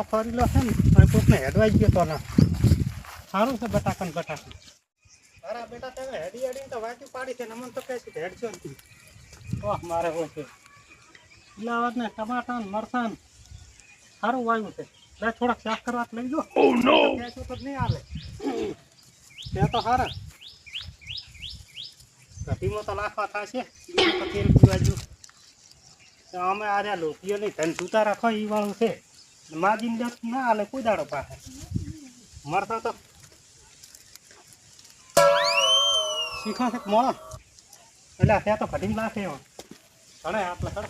તો ફરેલો છે ને અને કોકને હેડવાઈ ગયો તો ના સારું છે બટાકન બટાકન બટાકા અરે બેટા તમે હેડી હેડી તો વાંચી પાડી છે ને અમને તો કહે છે કે હેડશો નથી ઓહ મારે હોય છે ફુલાવર ને ટમાટા મરસાન સારું વાવ્યું છે બે થોડાક શાક કરવા તો લઈ જો ઓ નો તો નહીં હાલે ત્યાં તો સારા ઘટીમાં તો લાખવા થશે તો તેલ પીવાજુ તો અમે લોકોએ નહીં ધન જૂતા રાખો એ વાળું છે. જાત ના હાલે કોઈ દાડો પાસે મરતો તો. શીખા છે મોળા? એટલે ત્યાં તો ઘટીને લાખે એમાં ચડે આટલે ચડે.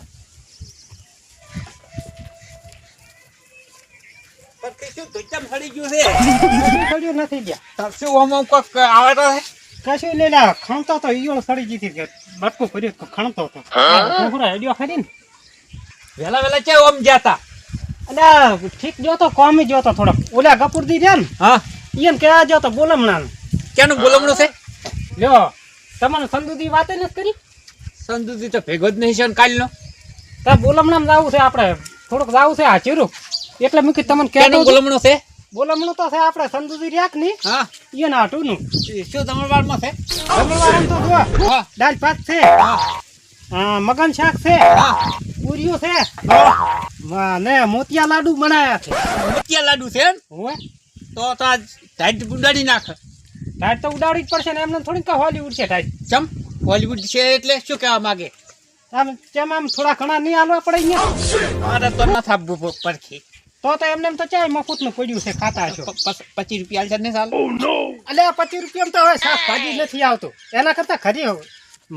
નથી ગયા કશું લે લા ખણતો હતો ઈયોળ સડી જીતી કે બટકું કર્યું ખણતો તો. છોકરા હેડ્યો ખરી ને. વેલા વેલા ચે ઓમ જાતા? અલ્યા ઠીક જોતો કોમી જોતો થોડોક. ઓલા કપૂરદી રહ્યા ને હા. ઈયન કે આ જોતો બોલમણા ક્યાંનું બોલમણું છે? લ્યો તમને સંદુદી વાતે નથી કરી? સંદુદી તો ભેગો જ નહીં છે ને કાલનો. તા બોલમણામ જાવું છે આપણે થોડુંક જાવું છે આ ચીરું. એટલે મૂકી તમને ક્યાંનું બોલમણું છે? બોલમણું તો છે આપણે સંદુદી રહ્યા ની હા. ઈયન આટુનું શું તમારા બારમાં છે? જમણવારમ તો જો હા. દાળ ભાત છે. હા. હા, મગન શાક છે. હા. પૂરીઓ છે. હા, ને મોતિયા લાડુ બનાયા છે. મોતિયા લાડુ છે એમ? હોવે. તો તો આજ ટાઈટ ઉડાડી નાખ. ટાઈટ તો ઉડાડવી જ પડશે ને એમને થોડીક કા હોલીવુડ છે ટાઈટ. ચમ? હોલીવુડ છે એટલે શું કહેવા માંગે? આમ જેમ આમ થોડા ઘણા નહીં હાલવા પડે અહીંયા? મારે તો ન થાપવું પડખી. તો તો એમને એમ તો ચાય મફતનું પડ્યું છે ખાતા છો? પચ- પચીસ રૂપિયા છે ને સાલ? અલે પચીસ રૂપિયામાં તો હવે શાકભાજી નથી આવતું. એના કરતા ખરી હવે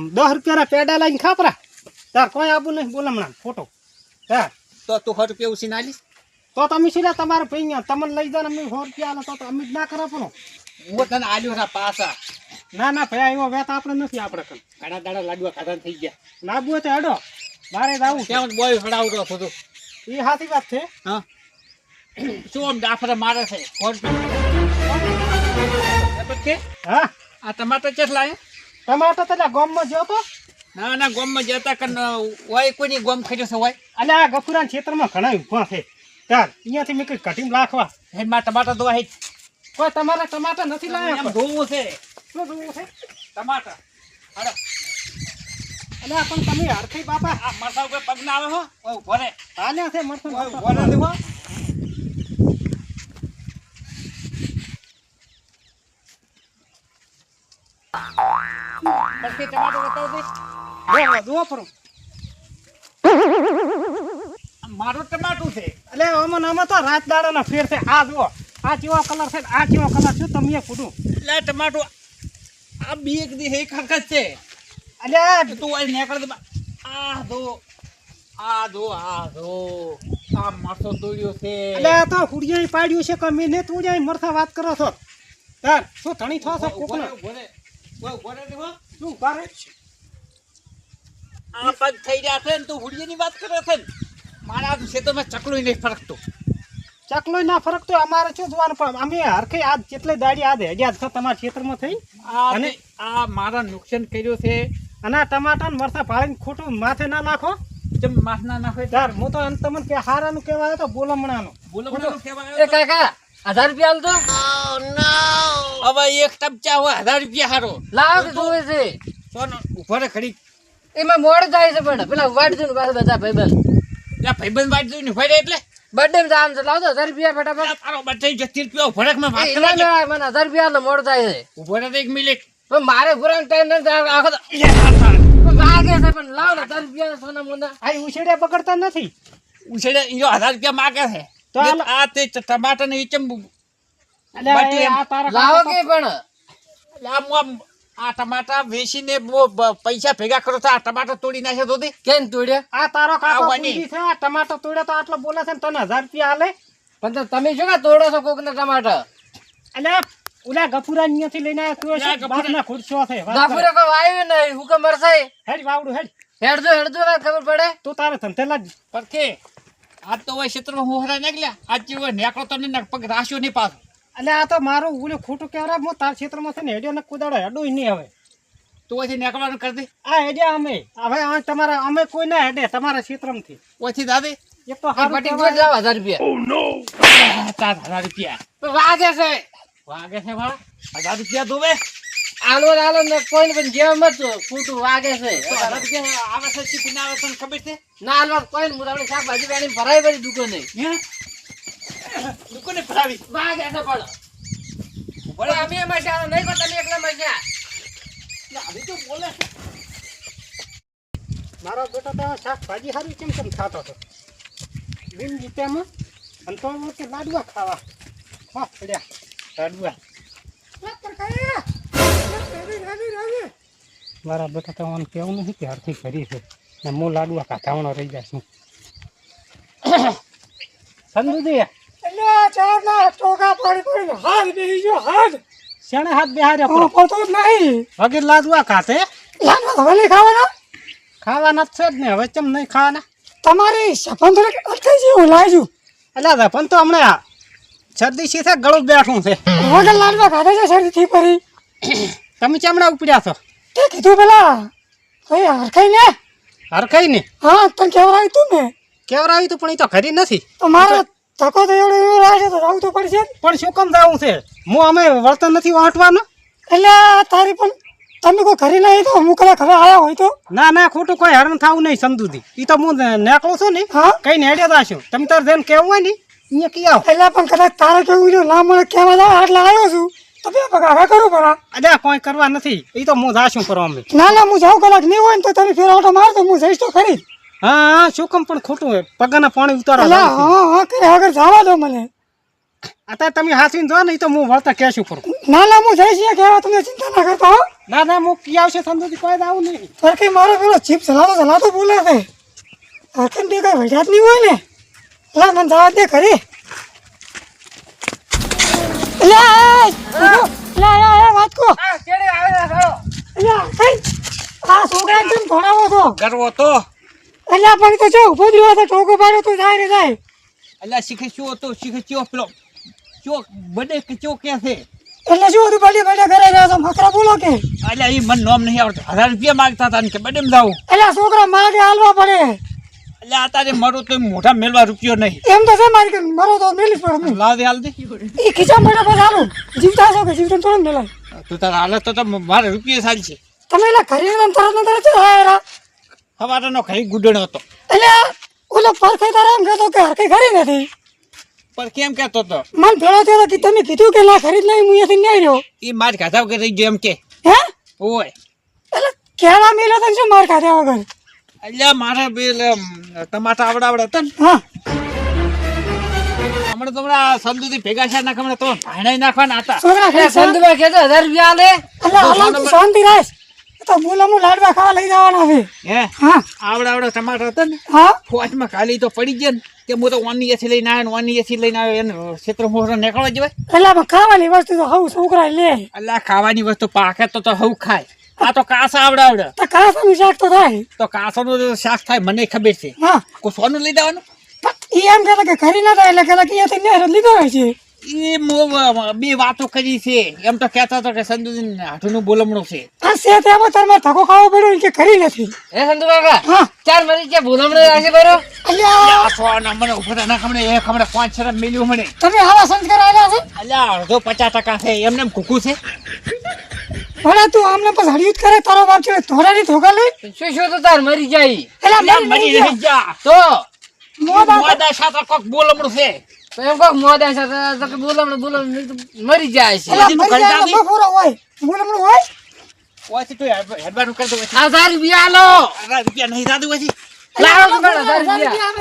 દસ રૂપિયાના પેડા લઈને ખાપરા. તાર કોઈ આવું નહીં બોલમણા ફોટો. હા તો તું સો રૂપિયા ઉછી ના તો તમે સીધા તમારે પૈયા તમને લઈ જાય અમે સો રૂપિયા આલે તો અમે જ ના કરો પણ. હું તને આલ્યો ના પાસા ના ના ભાઈ આવ્યો વેત આપણે નથી આપણે કન. ઘણા દાડા લાડવા ખાધા થઈ ગયા. હોય તો હેડો. મારે જવું કેમ બોય ફડાવતો હતો એ સાચી વાત છે. હા. શું આમ ડાફરે મારે છે? સો રૂપિયા. હા. આ ટમાટર કેટલા હે ટમાટર તો ગોમમાં જો તો. ના ના ગોમમાં જતા કન હોય કોઈની ગોમ ખાઈ છે હોય. અને આ ગફુરાના ક્ષેત્રમાં ઘણા ઊભા છે. ત્યાર અહીંયાથી મેં કઈ કટીમ લાખવા હે માં ટમાટા દવા હે. કોઈ તમારા ટમાટર નથી એમ લાવ્યા ધોવું છે. શું ધોવું છે? ટમાટર. હાલો. અને પણ તમે હરખી બાપા. આ મરસા ઉપર પગ ના આવે હો. ઊભો રે. હાલ્યા છે મરસા ઊભો રે દેખો પછી બતાવ જો જુઓ આ મારું ટમાટું છે. એટલે આમાં આમાં તો રાત દાડાના ફેર છે. આ જુઓ. આ કેવો કલર છે ને આ કેવો કલર છે તમે કૂટું એટલે ટમાટું આ બી એક દી એક હરકત છે. એટલે તું આ નીકળ. આ દો આ દો આ આ મરસો તોડ્યો છે. એટલે તો હુડિયાઈ પાડ્યું છે કે મેં ને તુડિયાઈ મરસા વાત કરો છો. તાર શું ધણી થો છો કોકનો? શું કરે આ પગ થઈ રહ્યા છે ને તું હુડિયાની વાત કરે છે ને. મારા ખેતરમાં ચકલું નહીં ફરકતું. ચકલો ના ફરક અમારે શું જોવાનું? પણ અમે હરખે આજ જેટલી દાડી આદે હજાર છે તમારા ક્ષેત્રમાં થઈ. આ અને આ મારા નુકસાન કર્યું છે. અને ટમાટા ને મરસા પાડીને ખોટું માથે ના નાખો. જેમ માથ ના નાખો તાર હું તો તમને કે હારાનું કહેવાય તો બોલમણાનું. બોલો બોલો કહેવાય એ કાકા હજાર રૂપિયા આલતો હવે એક ટપચા હોય હજાર રૂપિયા હારો. લાવ જોવે છે. સોનો ઊભો રે ખડી. એમાં મોડ થાય છે પણ. પેલા વાટજો ને પાછા બધા ભાઈબંધ. ત્યાં ભાઈબંધ વાટ જોઈને ઊભા રહે એટલે. બર્થડે માં જામ છે. લાવતો હજાર રૂપિયા ફટાફટ. તારો બચ્ચા જતી રૂપિયા વાત કરવા ના ના મને હજાર રૂપિયા આલો મોડ થાય છે. ઊભો રે એક મિનિટ. પણ મારે પુરાણ ટાઈમ નથી આખો તો- છે પણ લાવ ને હજાર રૂપિયા સોના મોના. આ ઉછેડે પકડતા નથી. ઉછેડ્યા હજાર રૂપિયા માગે છે. તો આ તે ટમાટર ને તારા લાવો કે પણ? લામ આમ આ ટમાટા વેચીને પૈસા ભેગા કરો તો આ ટમાટર તોડી નાખે તો કેમ તોડ્યા? આ તારો કાકો. છે આ ટમાટર તોડે તો આટલો બોલે છે ને તને હજાર રૂપિયા હાલે પણ તમે શું કા તોડો છો કોક ના ટમાટર એટલે ઓલા ગફુરા અહીંયાથી લઈને આવ્યા તું છે બાપના ખુરશો છે ગાફુરે. કોઈ આવ્યું નહીં હુકમ મરસાઈ? હેડ વાવડું હેડ. હેડજો હેડજો ના ખબર પડે? તું તારે ધંધેલા કે આજ તો હોય ક્ષેત્રમાં હું હરા નીકળ્યા આજ જેવો નેકળો તો નહીં પગ રાશ્યો નહીં પાછો. એટલે આ તો મારું ઓલું ખોટું કહેવાય હું તાર ક્ષેત્રમાં છે ને હેડ્યો ને કુદાડો હેડું નહીં હવે. તો અહીંથી નીકળવાનું કરી દે. આ હેડ્યા અમે. હવે આ તમારા અમે કોઈ ના હેડે તમારા ક્ષેત્રમાંથી. ઓછી દાદી એક તો હાર પટી. ગયો જાવ હજાર રૂપિયા. તાર હજાર રૂપિયા. તો વાગે છે. વાગે છે વાળા? હજાર રૂપિયા દોવે આલો ને આલો ને કોઈ ને પણ જેમ જ ખોટું વાગે છે. આવા હજાર પીને આવે છે ચીપી ના આવે તને ખબર છે? ના આલો કોઈ ને આપણે શાકભાજી વેણી ભરાઈ ભરી દુકાને. દુકાને ભરાવી. વાગે છે પણ. પણ અમે એમાં ચાલો નહીં પણ તમે એકલા માં જ્યાં આવી તો બોલે મારો બેટો તો શાકભાજી સારી કેમ કેમ ખાતો હતો? બિન જીત્યામાં અને તો કે લાડવા ખાવા. હા પડ્યા. લાડવા. મારા બેટા તો મને કેવું નથી કે હરથી કરી છે. ને હું લાડવા કાઢાવણો રહી જાય છું. સંદુજી. શેણે હાથ બેહાર્યો વગર લાડવા ખાતે? ખાવાના? ખાવાના છે જ ને હવે ચમ નહીં ખાવાના? તમારી સફન થોડીક અટકાઈ જેવું લાજુ એટલે પણ તો હમણાં શરદી છે ગળું બેઠું છે. વગર લાડવા ખાધા છે શરીરથી ફરી તમે ચમડા ઉપડ્યા છો? તે કીધું પેલા ભાઈ હરખાઈ ને હરખાઈ ને હા તને કેવડાવી તું ને? કેવરાવી તું પણ એ તો ઘરી નથી. તો મારે ધક્કો તો એવડો એવો લાગે તો જવું તો પડશે. પણ શું કામ જવું છે? હું અમે વર્તન નથી વાંટવાનો? એટલે તારી પણ તમે કોઈ ઘરે નહીં તો હું કદાચ ઘરે આવ્યા હોય તો? ના ના ખોટું કોઈ હેરાન થવું નહીં સમજુતી. એ તો હું નેકળું છું ને હા? કઈ ને હેડ્યા દાશું તમે તારે જેમ કેવું હોય ને અહીંયા કી આવો એટલે પણ કદાચ તારે કેવું જો ના મને કહેવા જાવ? એટલે આવ્યો છું. બે પગાર કરું પરા કોઈ કરવા નથી. એ તો હું જાશું કરવા અમે ના ના હું જાઉં કલાક નહીં હોય ને તો તમે ફેરવટો માર તો હું જઈશ તો ખરી. હા હા શું કામ પણ ખોટું હોય? પગાના પાણી ઉતારો હા હા કરે આગળ જવા દો મને. અત્યારે તમે હાથવીને જો ને તો હું વળતા કહેશું કરું ના ના હું જઈશ કહેવા તમે ચિંતા ના કરતા હો. ના ના હું કી આવશે સમજુદી કોઈ આવું નહીં. સરખી મારો પેલો ચીપ ચલાતો ચલાતો બોલે છે. હરખન બી કઈ વજાત નહીં હોય ને. લા મને જવા દે ખરી. લે લે વાત કો. આ કેડે આવે લે કઈ આ છોકરા કેમ ભણાવો છો. કરવો તો. એટલે પણ તો જો ઊભો જ રહ્યો તો ટોકો પાડ્યો તો જાય ને જાય. અલ્યા શીખે શું હતો? શીખે ચો પેલો ચો બને કે ચો કે છે? એટલે શું હતું? બડી બડી ઘરે રહ્યા છો મકરા બોલો કે. અલ્યા એ મન નોમ નહીં આવડતું. હજાર રૂપિયા માંગતા હતા ને કે જાવું એટલે છોકરા માગે હાલવા પડે. અલ્યા તારે મારું તો મોઢા મેલવા રૂપિયો નહીં. એમ તો છે મારી કે મરો તો મેલી પડે હું. લાવ દે હાલ દે. એ ખીચા મને પછી હાલો જીવતા છો કે જીવતા તો મેલા તું તારા હાલત તો તો મારે રૂપિયો સારી છે. તમે એટલે ઘરે તરત ને તરત જ આયા નો ખાઈ ગુડણો હતો. એટલે ઓલો પરખે તારા એમ કહેતો કે હરખી ખરી નથી. પર કેમ કહેતો તો? મન ભેળો થયો તો કે તમે કીધું કે ના ખરીદ નહીં હું અહીંયાથી નહીં રહ્યો. એ માર ખાધા વગર રહી ગયો એમ કે. હે? ઓય. એટલે કેળા મેલો તને શું માર ખાધા વગર? અલ્યા મારે બે એટલે, ટમાટા આવડા આવડા હતા ને. હા. હમણાં તો હમણાં સંદુથી ભેગા છે નાખ હમણાં તો ભાણાઈ નાખવાના હતા. છોકરા કહેતો હજાર રૂપિયા આલે. શાંતિ તો લાડવા ખાવા લઈ જવાના છે હે? હા. આવડા આવડા ટમાટા હતા ને. હા. ફોજમાં ખાલી તો પડી ગયા ને. કે હું તો ઓની એસી લઈને આવ્યો ને ઓની એથી લઈને આવ્યો એને ક્ષેત્ર મોહરો નીકળવા જવાય એટલે ખાવાની વસ્તુ તો હવું છોકરા લે. એટલે ખાવાની વસ્તુ પાકે તો તો હવ ખાય. આ તો કાસા આવડે આવડે તો કાસાનું શાક તો થાય. તો કાસાનું નું શાક થાય મને ખબર છે. હા. કોઈ સોનું લઈ દેવાનું એ એમ કહેતા કે ખરી ના થાય એટલે કહેતા કે અહીંયાથી નહીં લીધો હોય છે. એ મો- બે વાતો કરી છે. એમ તો કહેતા તો કે સંદુજી હાથુનું બોલમણું છે. આ સેત એમાં તારે મારે ધક્કો ખાવો પડ્યો કે ખરી નથી. હે સંજુ કાકા હા. ચાર મરી કે બોલમણું રાખે બરો અલ્યા. આ સોના મને ઉપર ના ખમણે એ ખમણે પાંચ છ મિલ્યું મને. તમે આવા સંસ્કાર આવ્યા છે? અલ્યા અડધો પચાસ ટકા છે એમને એમ કૂકું છે? ભલે તું આમને પછી હળિયું જ કરે તારો બાપ છે ધોરાની ધોકા લઈ શું શું તો તાર મરી જાય? એલા મરી મરી જા. તો? મોદા સાથે કોક બોલમણું છે. તો એમ કોક મોદા સાથે તો કે ભૂલમણે ભૂલમણે મરી જાય છે. એલા મરી જાય એટલે હોય. બોલમણું હોય? ઓછી તું હેડ- હેડવાનું કરતો હોય હજાર રૂપિયા આલો. અરે રૂપિયા નહીં દાદુ હોય છે. લાવો તો હજાર હજાર રૂપિયા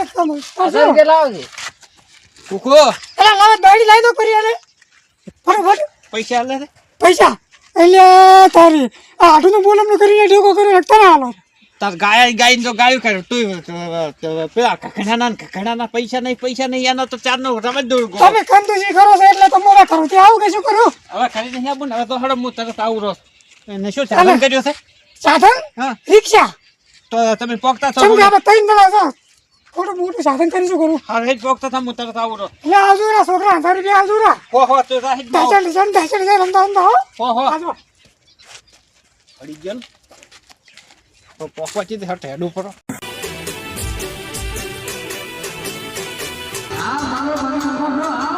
હજાર રૂપિયા લાવો છે. કૂકુ લાવે દાડી લાવી દો કરી અરે બરોબર પૈસા લે પૈસા? એટલે તારી આ આઠું બોલમણું કરીને ઢોકો કરી હટતા ના હાલો. તાર ગાય ગાય તો ગાયું કરે. તું પેલા કકડાના ને કકડાના પૈસા નહીં પૈસા નહીં એનો તો ચાર નો રમત દોડ ગયો તમે કંદુજી કરો છો એટલે તો મોડા કરો. તે આવું કે શું કરું? હવે ખાલી નહીં આપું ને હવે તો હડો હું તરત આવું રહો. એને શું સાધન કર્યો છે? સાધન? હા. રિક્ષા? તો તમે પોકતા છો તમે આપણે ત્રણ છો? થોડું મોટું સાધન કરી શું કરું? હવે જ પોકતા થા મુતર થા ઉડો. લે આવજો રા છોકરા હજાર રૂપિયા આવજો રા હો હો તો સાહેબ. દહેશત લીધા દહેશત લીધા રમતા રમતા હો. હો આવજો પડી ગયો તો પોકવાથી હટ મને પડો આ